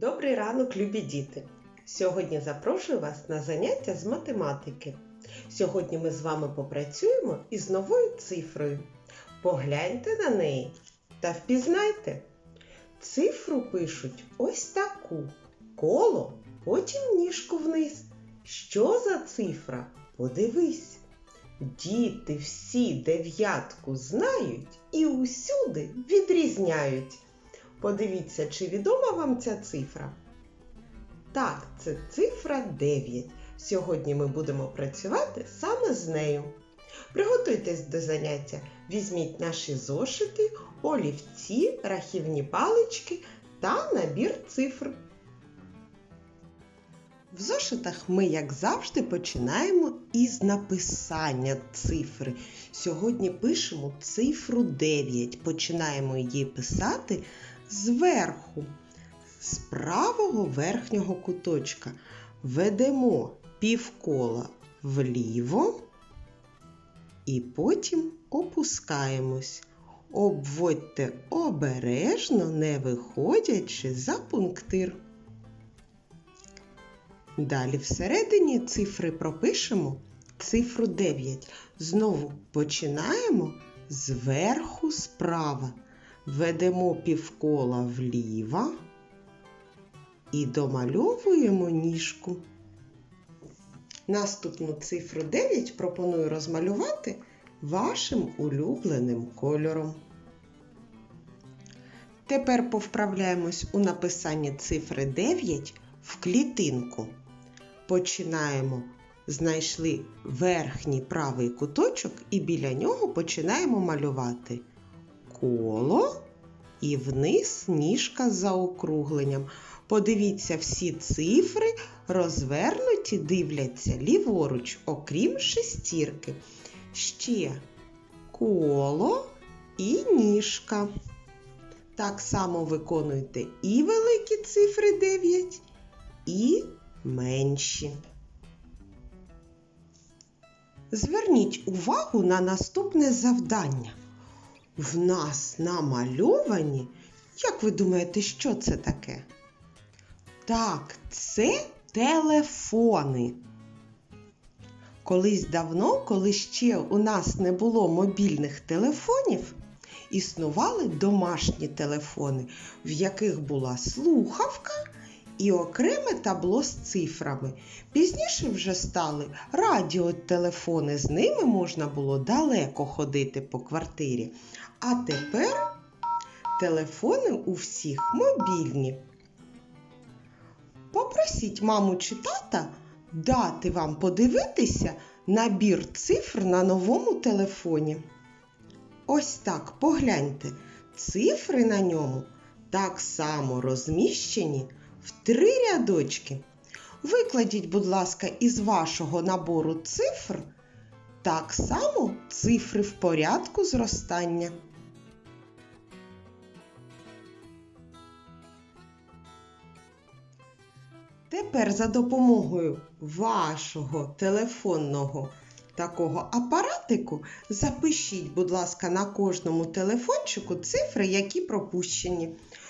Добрий ранок, любі діти! Сьогодні запрошую вас на заняття з математики. Сьогодні ми з вами попрацюємо із новою цифрою. Погляньте на неї та впізнайте. Цифру пишуть ось таку коло, потім ніжку вниз. Що за цифра? Подивись. Діти всі дев'ятку знають і усюди відрізняють. Подивіться, чи відома вам ця цифра? Так, це цифра 9. Сьогодні ми будемо працювати саме з нею. Приготуйтесь до заняття, візьміть наші зошити, олівці, рахівні палички та набір цифр. В зошитах ми, як завжди, починаємо із написання цифри. Сьогодні пишемо цифру 9. Починаємо її писати зверху, з правого верхнього куточка. Ведемо півкола вліво і потім опускаємось. Обводьте обережно, не виходячи за пунктир. Далі всередині цифри пропишемо цифру 9. Знову починаємо зверху справа. Ведемо півкола вліво і домальовуємо ніжку. Наступну цифру 9 пропоную розмалювати вашим улюбленим кольором. Тепер повправляємось у написанні цифри 9 в клітинку. Починаємо, знайшли верхній правий куточок і біля нього починаємо малювати коло і вниз ніжка з заокругленням. Подивіться, всі цифри розвернуті, дивляться ліворуч, окрім шестірки. Ще коло і ніжка. Так само виконуйте і великі цифри 9, і менші. Зверніть увагу на наступне завдання. В нас намальовані, як ви думаєте, що це таке? Так, це телефони. Колись давно, коли ще у нас не було мобільних телефонів, існували домашні телефони, в яких була слухавка і окреме табло з цифрами. Пізніше вже стали радіотелефони, з ними можна було далеко ходити по квартирі. А тепер телефони у всіх мобільні. Попросіть маму чи тата дати вам подивитися набір цифр на новому телефоні. Ось так погляньте, цифри на ньому так само розміщені в три рядочки. Викладіть, будь ласка, із вашого набору цифр так само цифри в порядку зростання. Тепер за допомогою вашого телефонного такого апаратику запишіть, будь ласка, на кожному телефончику цифри, які пропущені.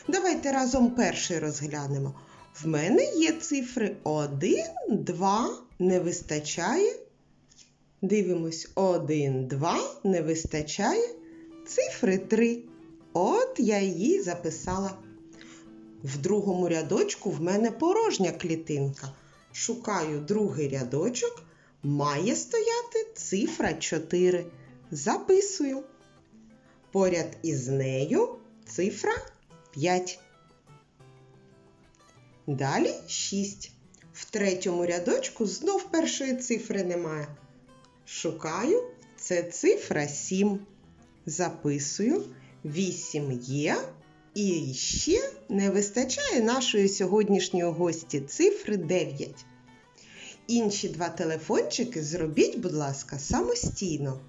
Давайте разом перший розглянемо. В мене є цифри 1, 2, не вистачає. Дивимось, 1, 2, не вистачає. Цифри 3. От я її записала. В другому рядочку в мене порожня клітинка. Шукаю другий рядочок. Має стояти цифра 4. Записую. Поряд із нею цифра 5. Далі 6. В третьому рядочку знов першої цифри немає. Шукаю це цифра 7. Записую. 8 є. І ще не вистачає нашої сьогоднішньої гості цифри 9. Інші два телефончики зробіть, будь ласка, самостійно.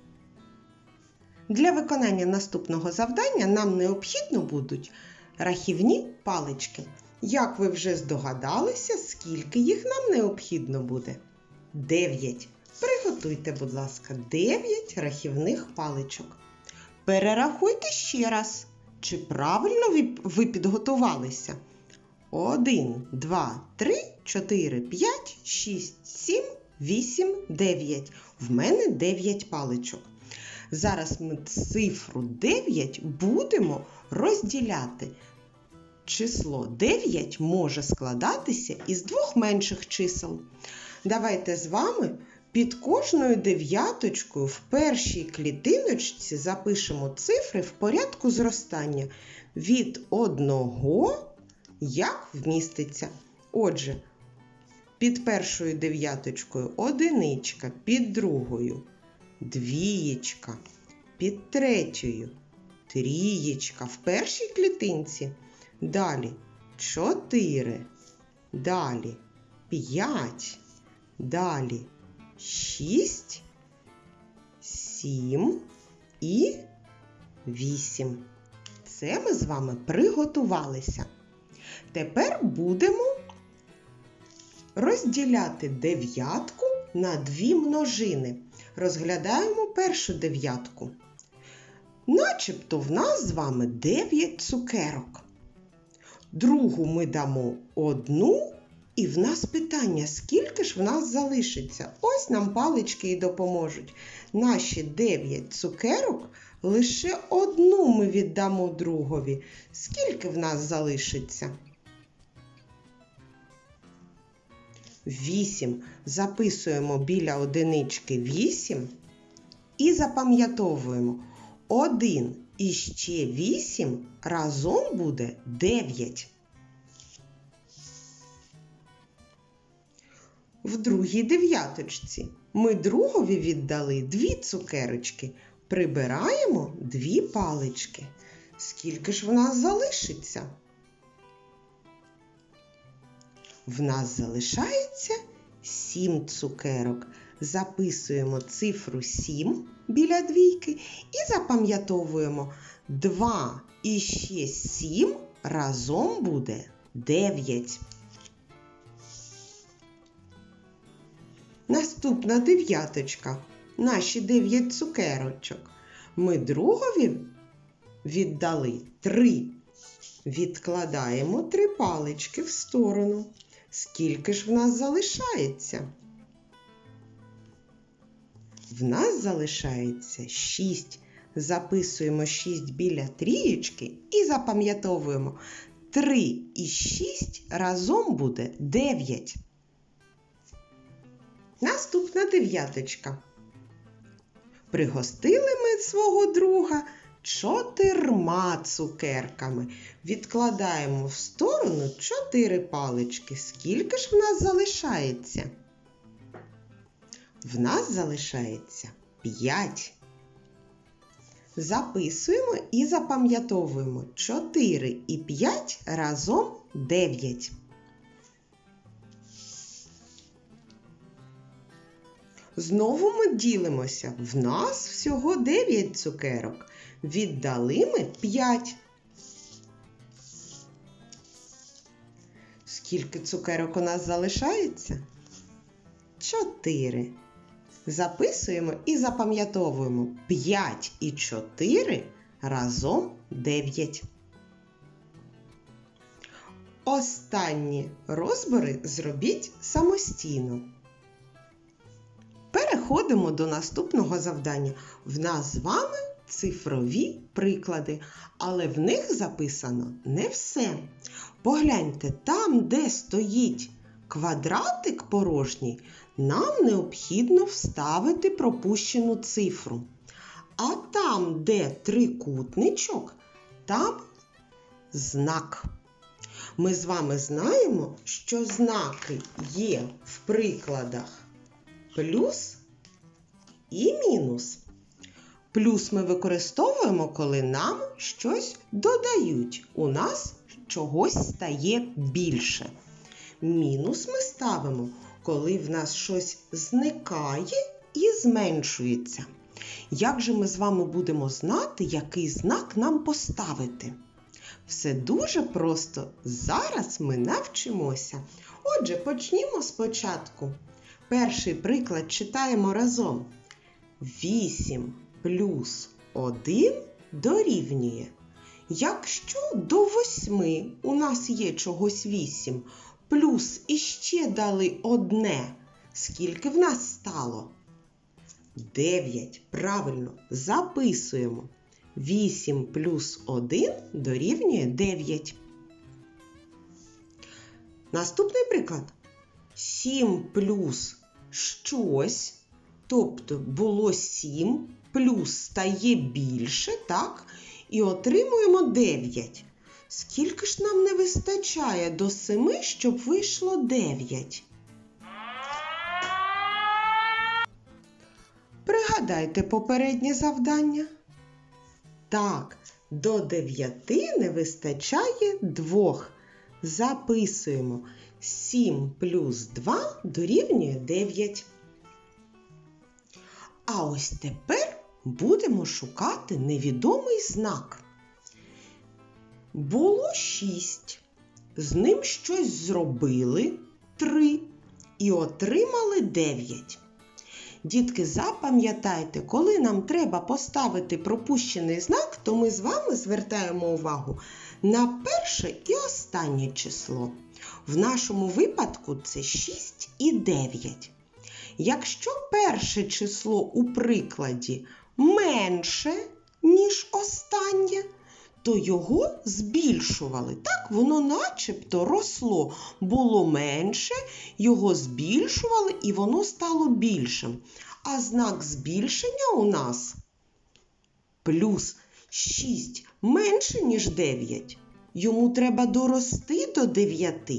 Для виконання наступного завдання нам необхідно будуть рахівні палички. Як ви вже здогадалися, скільки їх нам необхідно буде? 9. Приготуйте, будь ласка, 9 рахівних паличок. Перерахуйте ще раз. Чи правильно ви підготувалися? 1, 2, 3, 4, 5, 6, 7, 8, 9. В мене 9 паличок. Зараз ми цифру 9 будемо розділяти. Число 9 може складатися із двох менших чисел. Давайте з вами під кожною дев'яточкою в першій клітиночці запишемо цифри в порядку зростання від 1 як вміститься. Отже, під першою дев'яточкою одиничка, під другою двієчка, під третьою трієчка в першій клітинці. Далі 4, далі 5, далі 6, 7 і 8. Це ми з вами приготувалися. Тепер будемо розділяти дев'ятку на дві множини. Розглядаємо першу дев'ятку. Начебто в нас з вами 9 цукерок. Другу ми дамо одну, і в нас питання, скільки ж в нас залишиться? Ось нам палички і допоможуть. Наші 9 цукерок лише одну ми віддамо другові. Скільки в нас залишиться? 8. Записуємо біля одинички 8 і запам'ятовуємо 1 і ще 8 разом буде 9. В другій дев'яточці ми другові віддали дві цукерочки. Прибираємо дві палички. Скільки ж в нас залишиться? В нас залишається 7 цукерок. Записуємо цифру 7 біля двійки і запам'ятовуємо 2 і ще 7 разом буде 9. Наступна дев'яточка. Наші 9 цукерочок. Ми другові віддали 3. Відкладаємо 3 палички в сторону. Скільки ж в нас залишається? В нас залишається 6. Записуємо 6 біля трієчки і запам'ятовуємо 3 і 6 разом буде 9. Наступна дев'яточка. Пригостили ми свого друга чотирма цукерками. Відкладаємо в сторону чотири палички. Скільки ж в нас залишається? В нас залишається 5. Записуємо і запам'ятовуємо 4 і 5 разом 9. Знову ми ділимося. В нас всього 9 цукерок. Віддали ми 5. Скільки цукерок у нас залишається? 4. Записуємо і запам'ятовуємо 5 і 4 разом 9. Останні розбори зробіть самостійно. Переходимо до наступного завдання. В нас з вами цифрові приклади, але в них записано не все. Погляньте, там, де стоїть квадратик порожній, нам необхідно вставити пропущену цифру. А там, де трикутничок, там знак. Ми з вами знаємо, що знаки є в прикладах плюс і мінус. Плюс ми використовуємо, коли нам щось додають. У нас чогось стає більше. Мінус ми ставимо, коли в нас щось зникає і зменшується. Як же ми з вами будемо знати, який знак нам поставити? Все дуже просто. Зараз ми навчимося. Отже, почнімо спочатку. Перший приклад читаємо разом. 8 плюс 1 дорівнює. Якщо до восьми у нас є чогось вісім, плюс іще дали одне, скільки в нас стало? Дев'ять. Правильно, записуємо. 8 плюс 1 дорівнює 9. Наступний приклад. 7 плюс щось, тобто було 7, плюс стає більше, так? І отримуємо 9. Скільки ж нам не вистачає до 7, щоб вийшло 9? Пригадайте попереднє завдання. Так, до 9 не вистачає 2. Записуємо 7 плюс 2 дорівнює 9. А ось тепер будемо шукати невідомий знак. Було 6. З ним щось зробили 3 і отримали 9. Дітки, запам'ятайте, коли нам треба поставити пропущений знак, то ми з вами звертаємо увагу на перше і останнє число. В нашому випадку це 6 і 9. Якщо перше число у прикладі менше, ніж останнє, то його збільшували. Так, воно начебто росло, було менше, його збільшували і воно стало більшим. А знак збільшення у нас плюс 6 менше, ніж 9. Йому треба дорости до 9.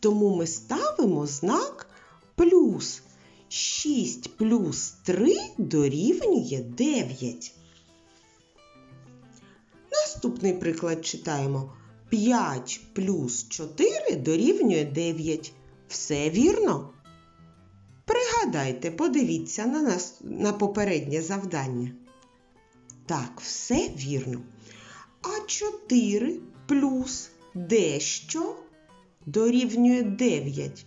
Тому ми ставимо знак плюс. 6 плюс 3 дорівнює 9. Наступний приклад читаємо. 5 плюс 4 дорівнює 9. Все вірно? Пригадайте, подивіться на нас на попереднє завдання. Так, все вірно. А 4 плюс дещо дорівнює 9.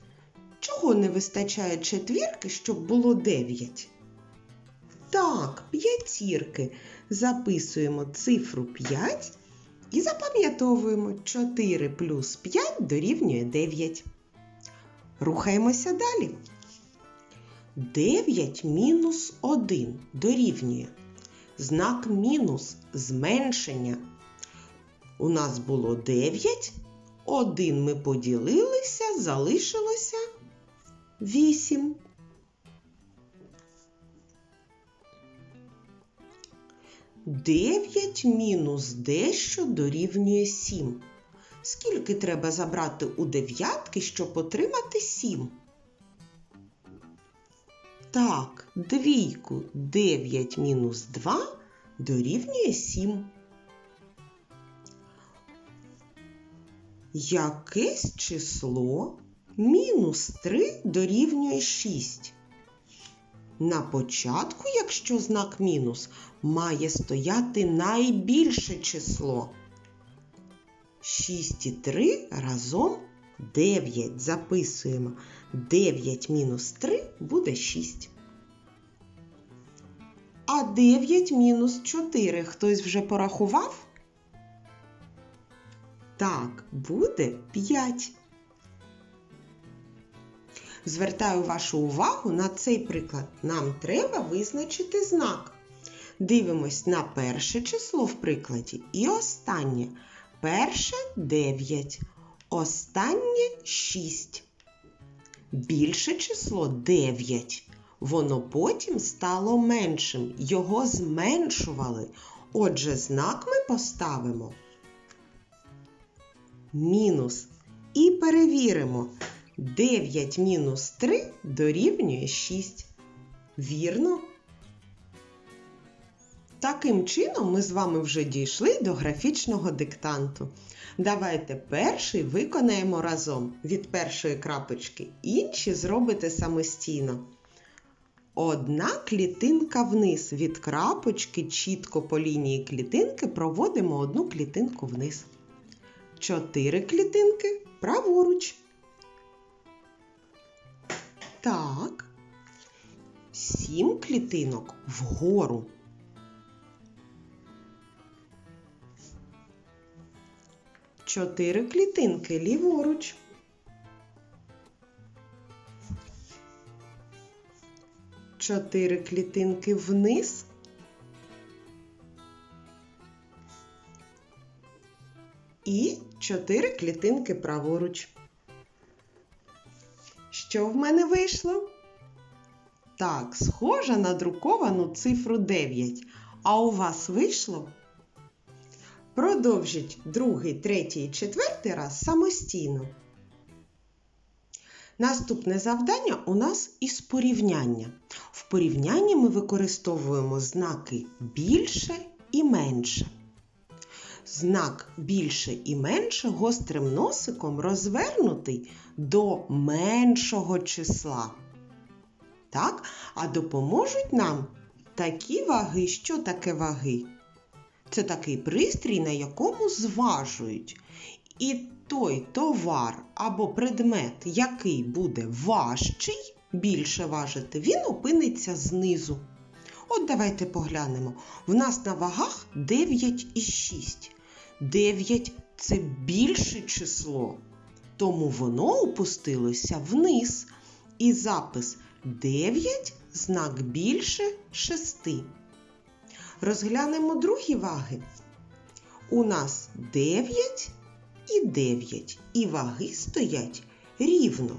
Чого не вистачає четвірки, щоб було 9? Так, п'ятірки. Записуємо цифру 5 і запам'ятовуємо 4 плюс 5 дорівнює 9. Рухаємося далі. 9 мінус 1 дорівнює. Знак мінус зменшення. У нас було 9. 1 ми поділилися, залишилося 8. Дев'ять мінус дещо дорівнює 7. Скільки треба забрати у дев'ятки, щоб отримати 7? Так, двійку 9 мінус 2 дорівнює 7. Якесь число мінус 3 дорівнює 6. На початку, якщо знак мінус, має стояти найбільше число. 6 і 3 разом 9. Записуємо. 9 мінус 3 буде 6. А 9 мінус 4 хтось вже порахував? Так, буде 5. Звертаю вашу увагу на цей приклад. Нам треба визначити знак. Дивимось на перше число в прикладі і останнє. Перше 9, останнє 6. Більше число 9. Воно потім стало меншим. Його зменшували. Отже, знак ми поставимо мінус. І перевіримо. 9 мінус 3 дорівнює 6. Вірно? Таким чином ми з вами вже дійшли до графічного диктанту. Давайте перший виконаємо разом від першої крапочки, інші зробите самостійно. Одна клітинка вниз. Від крапочки чітко по лінії клітинки проводимо одну клітинку вниз. Чотири клітинки праворуч. Так. Сім клітинок вгору. чотири клітинки ліворуч. Чотири клітинки вниз. І чотири клітинки праворуч. Що в мене вийшло? Так, схожа на друковану цифру 9. А у вас вийшло? Продовжіть другий, третій і четвертий раз самостійно. Наступне завдання у нас із порівняння. В порівнянні ми використовуємо знаки більше і менше. Знак більше і менше гострим носиком розвернутий до меншого числа. Так? А допоможуть нам такі ваги. Що таке ваги? Це такий пристрій, на якому зважують. І той товар або предмет, який буде важчий, більше важити, він опиниться знизу. От давайте поглянемо. В нас на вагах 9 і 6. 9 це більше число, тому воно опустилося вниз. І запис 9 знак більше 6. Розглянемо другі ваги. У нас 9 і 9, і ваги стоять рівно.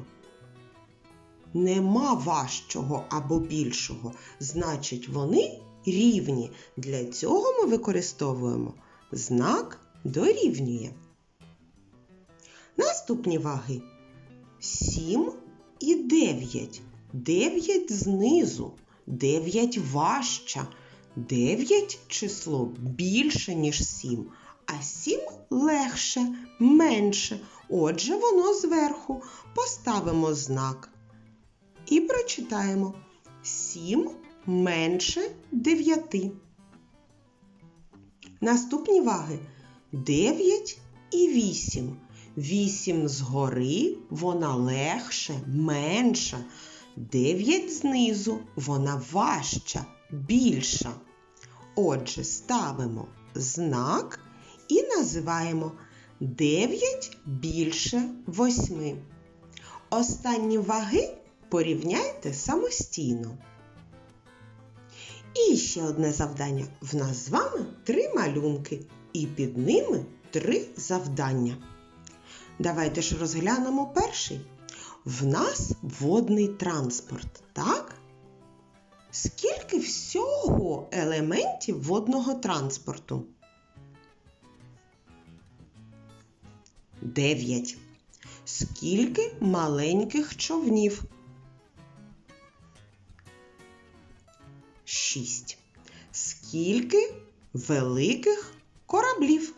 Нема важчого або більшого, значить, вони рівні. Для цього ми використовуємо знак дорівнює. Наступні ваги 7 і 9. 9 знизу, 9 важча. 9 число більше, ніж 7, а 7 легше, менше. Отже, воно зверху. Поставимо знак. І прочитаємо 7 менше 9. Наступні ваги 9 і 8. 8 згори вона легше, менша. 9 знизу вона важча, більша. Отже, ставимо знак і називаємо 9 більше 8. Останні ваги порівняйте самостійно. І ще одне завдання. В нас з вами три малюнки, і під ними три завдання. Давайте ж розглянемо перший. В нас водний транспорт, так? Скільки всього елементів водного транспорту? Дев'ять. Скільки маленьких човнів? Шість. Скільки великих кораблів?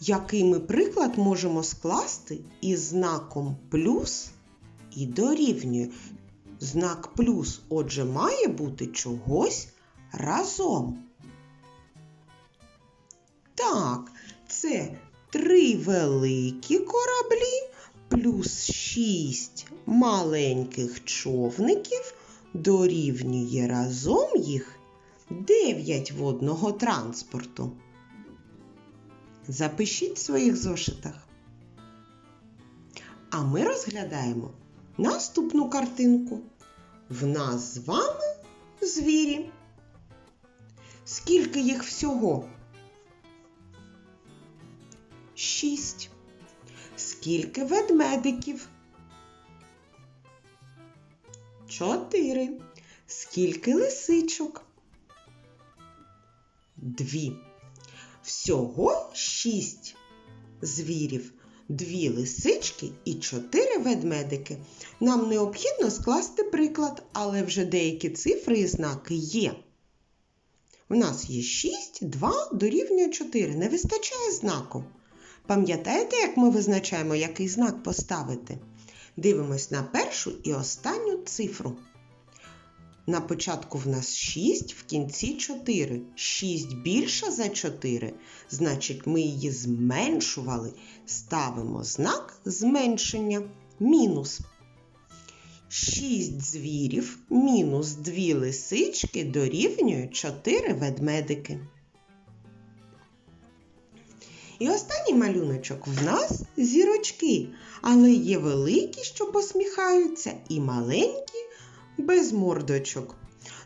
Який ми приклад можемо скласти із знаком плюс і дорівнює? Знак плюс, отже, має бути чогось разом. Так, це три великі кораблі плюс шість маленьких човників дорівнює разом їх 9 водного транспорту. Запишіть в своїх зошитах. А ми розглядаємо наступну картинку. В нас з вами звірі. Скільки їх всього? Шість. Скільки ведмедиків? Чотири. Скільки лисичок? Дві. Всього шість звірів, дві лисички і чотири ведмедики. Нам необхідно скласти приклад, але вже деякі цифри і знаки є. У нас є 6, 2 дорівнює 4. Не вистачає знаку. Пам'ятаєте, як ми визначаємо, який знак поставити? Дивимось на першу і останню цифру. На початку в нас 6, в кінці 4. 6 більша за 4, значить, ми її зменшували. Ставимо знак зменшення мінус. 6 звірів мінус 2 лисички дорівнює 4 ведмедики. І останній малюночок в нас зірочки, але є великі, що посміхаються, і маленькі без мордочок.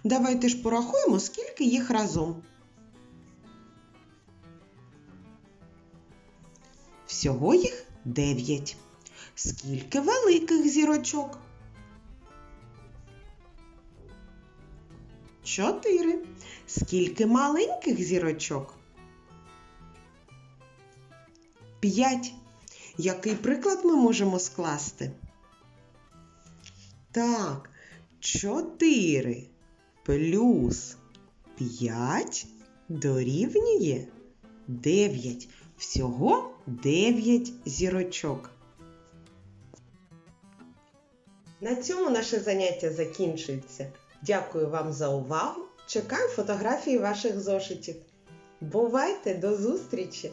Давайте ж порахуємо, скільки їх разом. Всього їх дев'ять. Скільки великих зірочок? Чотири. Скільки маленьких зірочок? П'ять. Який приклад ми можемо скласти? Так, чотири плюс п'ять дорівнює дев'ять. Всього дев'ять зірочок. На цьому наше заняття закінчується. Дякую вам за увагу. Чекаю фотографії ваших зошитів. Бувайте до зустрічі!